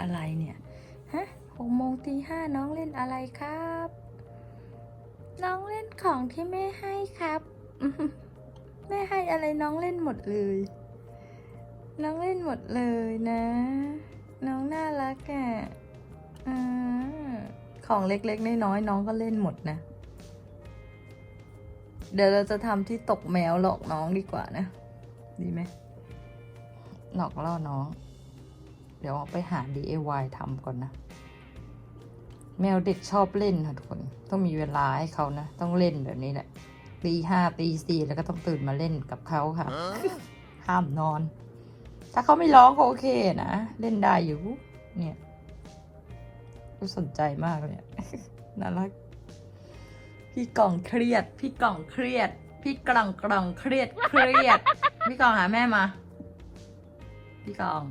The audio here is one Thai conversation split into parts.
อะไรเนี่ยฮะหกโมงตีห้าน้องเล่นอะไรครับ น้องเล่นของที่แม่ให้ครับ แม่ให้อะไรน้องเล่นหมดเลย น้องเล่นหมดเลยนะ น้องน่ารักอะ่ะอ่าของเล็กๆน้อยๆน้องก็เล่นหมดนะ เดี๋ยวเราจะทำที่ตกแมวหลอกน้องดีกว่านะ ดีไหมหลอกล่อน้อง เดี๋ยวไปหา DIY ทำก่อนนะ แมวเด็กชอบเล่นค่ะทุกคน ต้องมีเวลาให้เขานะ ต้องเล่นแบบนี้แหละตีห้าตีสี่แล้วก็ต้องตื่นมาเล่นกับเขาค่ะ ห้ามนอน ถ้าเขาไม่ร้องก็โอเคนะ เล่นได้อยู่ เนี่ยก็สนใจมากเลยน่ารัก พี่กล่องเครียด พี่กล่องเครียด พี่กล่องกล่องเครียดเครียด พี่กล่องหาแม่มา พี่กล่อง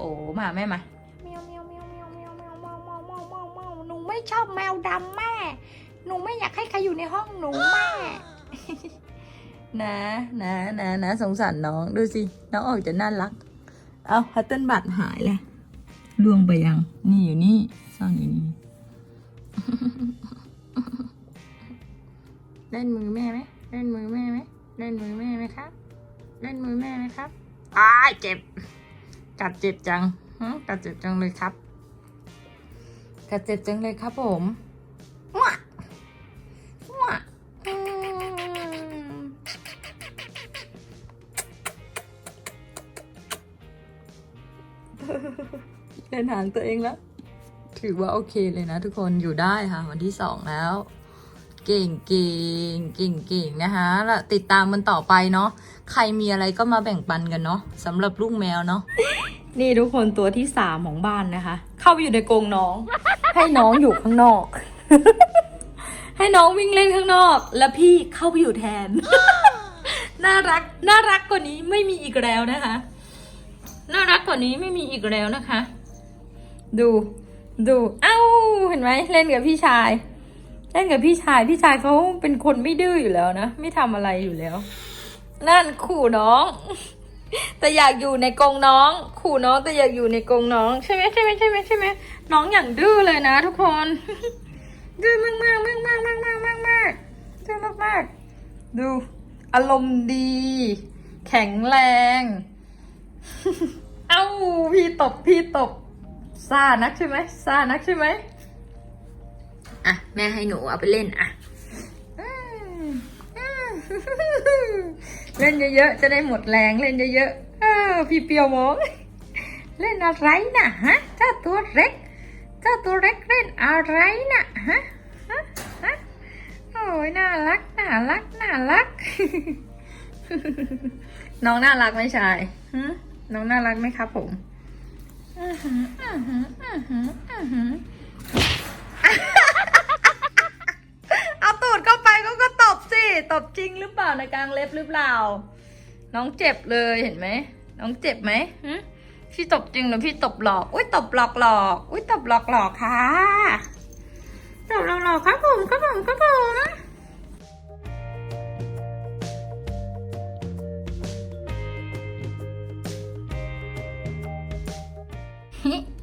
โอ้มาหาแม่มาเมียวเมียวเมียวเมียวเมียวเมียวเมียวเมียวเมียวเมียวเมียวหนูไม่ชอบแมวดำแม่ หนูไม่อยากให้ใครอยู่ในห้องหนูแม่ นะนะนะนะสงสารน้องดูสิน้องออกจะน่ารัก เอาฮัตเติ้ลบัตหายเลยล่วงไปยัง นี่อยู่นี่ซ่อนอยู่นี่เล่นมือแม่ไหมเล่นมือแม่ไหมเล่นมือแม่ไหมครับ เล่นมือแม่ไหมครับอ้ายเจ็บ กัดเจ็บจังกัดเจ็บจังเลยครับ กัดเจ็บจังเลยครับผมว้าว้าอืมเล่นหางตัวเองแล้ว ถือว่าโอเคเลยนะทุกคนอยู่ได้ค่ะ วันที่สองแล้ว เก่งเก่งเก่งเก่งนะคะแล้วติดตามมันต่อไปเนาะใครมีอะไรก็มาแบ่งปันกันเนาะสำหรับลูกแมวเนาะนี่ทุกคนตัวที่สามของบ้านนะคะ เข้าไปอยู่ในกรงน้อง ให้น้องอยู่ข้างนอก ให้น้องวิ่งเล่นข้างนอก แล้วพี่เข้าไปอยู่แทน น่ารักน่ารักกว่านี้ไม่มีอีกแล้วนะคะ น่ารักกว่านี้ไม่มีอีกแล้วนะคะ ดูดู เอ้า เห็นไหมเล่นกับพี่ชาย เล่นกับพี่ชายพี่ชายเขาเป็นคนไม่ดื้ออยู่แล้วนะ ไม่ทำอะไรอยู่แล้ว นั่นขู่น้อง แต่อยากอยู่ในกรงน้อง ขู่น้องแต่อยากอยู่ในกรงน้อง ใช่ไหมใช่ไหมใช่ไหมใช่ไหมน้องอย่างดื้อเลยนะ ทุกคน ดื้อมากมากมากมากมากมากมากมากดื้อมากมากดู อารมณ์ดี แข็งแรง เอ้าพี่ตบพี่ตบซ่านักใช่ไหมซ่านักใช่ไหม แม่ให้หนูเอาไปเล่นอะเล่นเยอะๆ จะได้หมดแรงเล่นเยอะๆพี่เปียวมองเล่นอะไรนะฮะเจ้าตัวเล็ก เจ้าตัวเล็กเล่นอะไรนะฮะฮะฮะโอ้ยน่ารักน่ารักน่ารัก น้องน่ารักไหมชายหึน้องน่ารักไหมครับผมอือหืออือหืออือหืออือหือ เอาตูดเข้าไปก็ก็ตบสิ ต บจริงหรือเปล่าในกลางเล็บหรือเปล่า น้องเจ็บเลยเห็นไหมน้องเจ็บไหมพี่ตบจริงหรือพี่ตบหลอก อุ้ยตบหลอกหลอก อุ้ยตบหลอกหลอกค่ะ ตบหลอกหลอกครับผมครับผมครับผม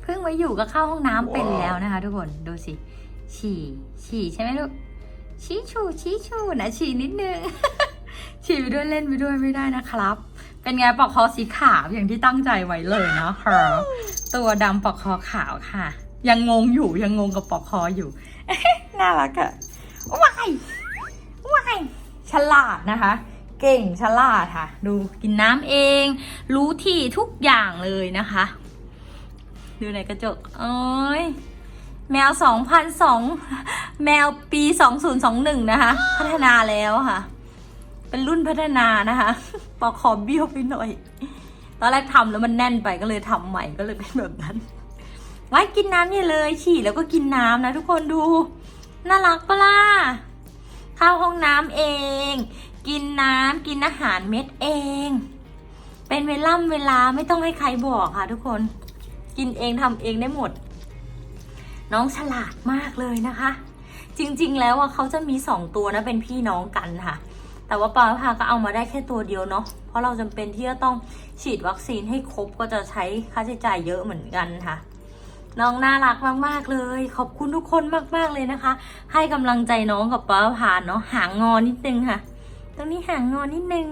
เพิ่งมาอยู่ก็เข้าห้องน้ำเป็นแล้วนะคะทุกคน ดูสิ ฉี่ ฉี่ใช่ไหมลูก ชี้ชูชี้ชูนะฉี่นิดนึงฉี่ไปด้วยเล่นไปด้วยไม่ได้นะครับ เป็นไงปลอกคอสีขาวอย่างที่ตั้งใจไว้เลยเนาะค่ะตัวดำปลอกคอขาวค่ะ ยังงงอยู่ยังงงกับปลอกคออยู่น่ารักอะว้ายว้ายฉลาดนะคะ เก่งฉลาดค่ะ ดูกินน้ำเอง รู้ที่ทุกอย่างเลยนะคะ ดูในกระจกโอ้ย แมวสองพันสองแมวปีสองศูนย์สองหนึ่งนะคะ พัฒนาแล้วค่ะ เป็นรุ่นพัฒนานะคะปอกคอเบี้ยวไปหน่อย ตอนแรกทำแล้วมันแน่นไปก็เลยทำใหม่ก็เลยเป็นแบบนั้น ไว้กินน้ำเนี่ยเลย ฉี่แล้วก็กินน้ำนะทุกคนดู น่ารักปะล่ะเข้าห้องน้ำเอง กินน้ำกินอาหารเม็ดเอง เป็นเวล่ำเวลาไม่ต้องให้ใครบอกค่ะ ทุกคน กินเองทำเองได้หมด น้องฉลาดมากเลยนะคะ จริงๆแล้วอะเขาจะมีสองตัวนะเป็นพี่น้องกันค่ะ แต่ว่าปาพาก็เอามาได้แค่ตัวเดียวเนาะเพราะเราจำเป็นที่จะต้องฉีดวัคซีนให้ครบก็จะใช้ค่าใช้จ่ายเยอะเหมือนกันค่ะ น้องน่ารักมากๆเลย ขอบคุณทุกคนมากๆเลยนะคะ ให้กำลังใจน้องกับป้าผ่านเนาะหางงอนิดนึงค่ะ ตรงนี้หางงอนิดนึง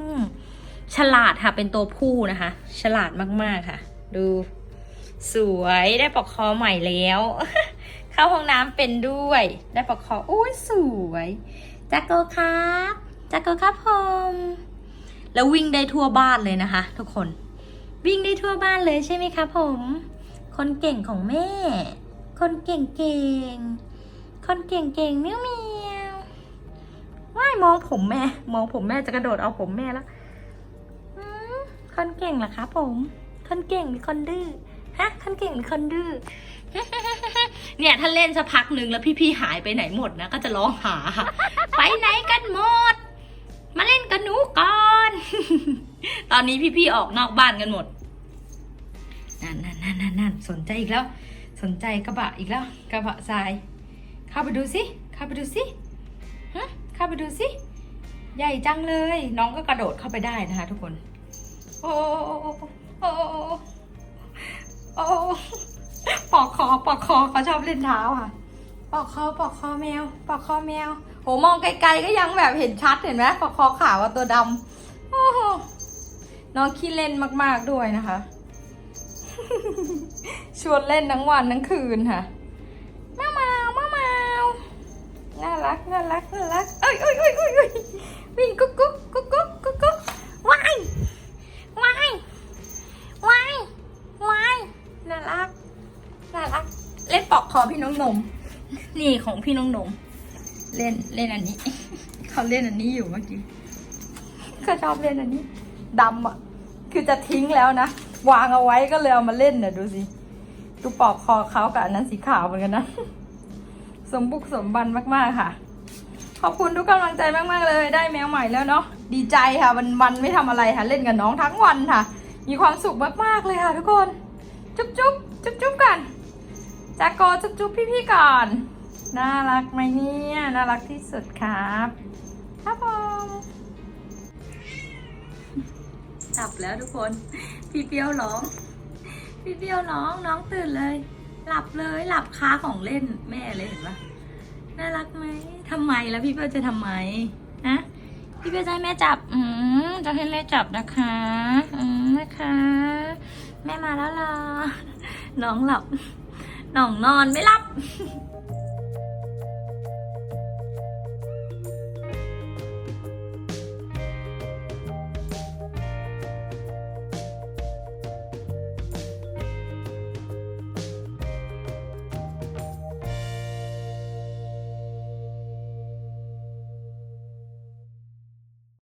ฉลาดค่ะเป็นตัวผู้นะคะ ฉลาดมากๆค่ะ ดู สวยได้ปลอกคอใหม่แล้ว เข้าห้องน้ำเป็นด้วย ได้ปลอกคออุ้ยสวยจักโกครับจักโกครับผมแล้ววิ่งได้ทั่วบ้านเลยนะคะ ทุกคน วิ่งได้ทั่วบ้านเลยใช่ไหมคะผม คนเก่งของแม่ คนเก่งเก่งคนเก่งเก่งเมียวเมียวว่ายมองผมแม่ มองผมแม่จะกระโดดเอาผมแม่แล้วคนเก่งเหรอคะผม คนเก่งหรือคนดื้อฮะคนเก่งหรือคนดื้อ เนี่ยถ้าเล่นสักพักหนึ่งแล้วพี่ๆหายไปไหนหมดนะก็จะร้องหา ไปไหนกันหมด มาเล่นกับหนูก่อน ตอนนี้พี่ๆออกนอกบ้านกันหมดนั่นนั่นนั่นนั่นนั่นสนใจอีกแล้ว สนใจกระบะอีกแล้ว กระบะทราย เข้าไปดูสิเข้าไปดูสิฮะเข้าไปดูสิใหญ่จังเลย น้องก็กระโดดเข้าไปได้นะคะทุกคน โอ้โอ้โอ้โอ้ ปอกคอปอกคอเขาชอบเล่นเท้าค่ะ ปอกคอปอกคอแมว ปอกคอแมว โหมองไกลๆก็ยังแบบเห็นชัดเห็นไหมปอกคอขาวตัวดำโอ้โหน้องขี้เล่นมากๆด้วยนะคะ ชวนเล่นทั้งวันทั้งคืนค่ะมาเมามาเมาน่ารักน่ารักน่ารักเอ้ยเอ้ยเอ้ยเอ้ยวิ่งกุ๊กกกุ๊กกุ๊กว้ายว้ายว้ายว้ายน่ารักน่ารัก เล่นป อกคอพี่น้องนม นี่ของพี่น้องนม เล่นเล่นอันนี้ เขาเล่นอันนี้อยู่เมื่อกี้ก็ชอบเล่นอันนี้ดำอะ คือจะทิ้งแล้วนะ วางเอาไว้ก็เลยเอามาเล่นเนี่ยดูสิดูปอกคอเขากับอันนั้นสีขาวเหมือนกันนะ สมบุกสมบันมากๆค่ะ ขอบคุณทุกกำลังใจมากๆเลย ได้แมวใหม่แล้วเนาะ ดีใจค่ะวันวันไม่ทำอะไรค่ะ เล่นกับน้องทั้งวันค่ะ มีความสุขมากๆเลยค่ะทุกคน จุ๊บจุ๊บจุ๊บจุ๊บกัน จากโกจุ๊บจุ๊บพี่ๆก่อน น่ารักไหมเนี่ย น่ารักที่สุดครับ ครับผมหลับแล้วทุกคน พี่เปียวร้อง พี่เปียวร้องน้องตื่นเลย หลับเลยหลับคาของเล่นแม่เลยเห็นปะน่ารักไหมทำไมแล้วพี่เปียวจะทำไมฮะพี่เปียวจะให้แม่จับ อืมจะให้แม่จับนะคะ อืมนะคะ แม่มาแล้วล่ะน้องหลับ น้องนอนไม่หลับ